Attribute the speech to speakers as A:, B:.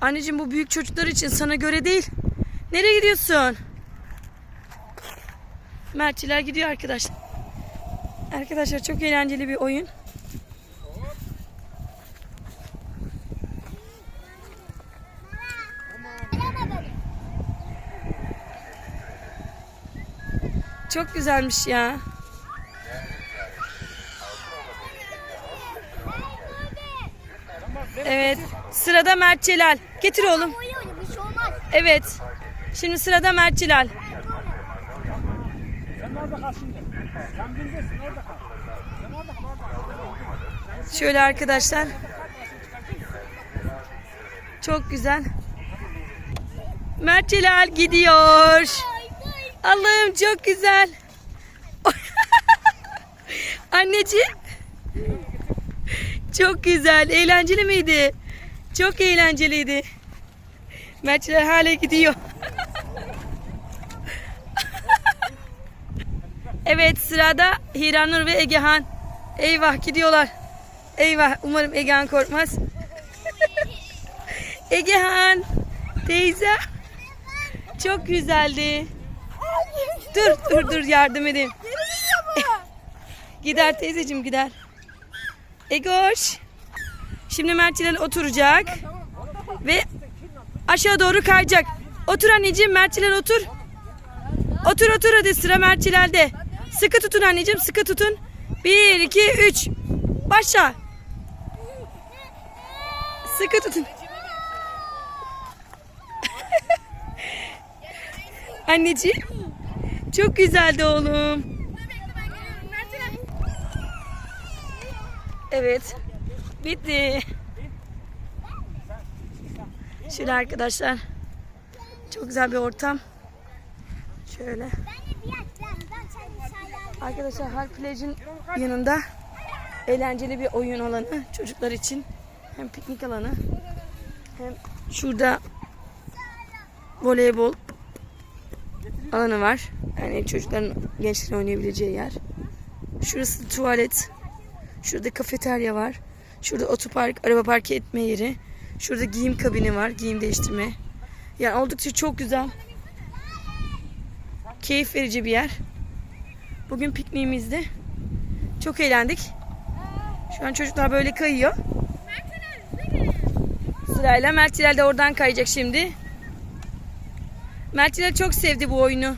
A: Anneciğim bu büyük çocuklar için sana göre değil. Nereye gidiyorsun? Mertçiler gidiyor arkadaşlar. Arkadaşlar çok eğlenceli bir oyun. Çok güzelmiş ya. Evet. Sırada Mert Celal. Getir oğlum.
B: Şey.
A: Evet. Şimdi sırada Mert Celal. Şöyle arkadaşlar. Çok güzel. Mert Celal gidiyor. Allah'ım çok güzel. Anneciğim. Çok güzel. Eğlenceli miydi? Çok eğlenceliydi. Mert Celal hala gidiyor. evet sırada Hiranur ve Egehan. Eyvah gidiyorlar. Eyvah umarım Egehan korkmaz. Egehan teyze çok güzeldi. Dur dur dur yardım edeyim. Gider teyzeciğim gider. Egoş. Şimdi Mert oturacak. Ve aşağı doğru kayacak. Otur anneciğim Mert otur. Otur otur hadi sıra Mert. Sıkı tutun anneciğim sıkı tutun. Bir iki üç. Başla. Sıkı tutun. Anneciğim. Çok güzeldi oğlum. Evet. Bitti. Şöyle arkadaşlar. Çok güzel bir ortam. Şöyle. Arkadaşlar Halk Plaj'ın yanında eğlenceli bir oyun alanı çocuklar için. Hem piknik alanı hem şurada voleybol alanı var. Yani çocukların gençlerin oynayabileceği yer. Şurası tuvalet. Şurada kafeterya var. Şurada otopark, araba park etme yeri. Şurada giyim kabini var, giyim değiştirme. Yani oldukça çok güzel. Keyif verici bir yer. Bugün pikniğimizde. Çok eğlendik. Şu an çocuklar böyle kayıyor. Sırayla Mert Hilal de oradan kayacak şimdi. Mert Hilal çok sevdi bu oyunu.